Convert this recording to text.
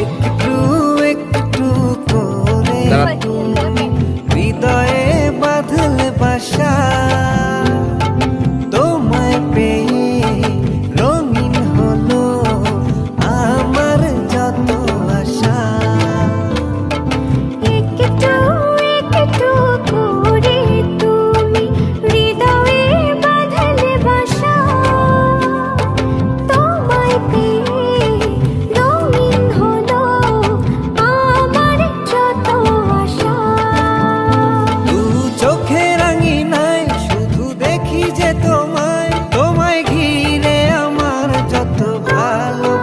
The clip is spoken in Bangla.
একটু একটু করে। হৃদয়ে lalu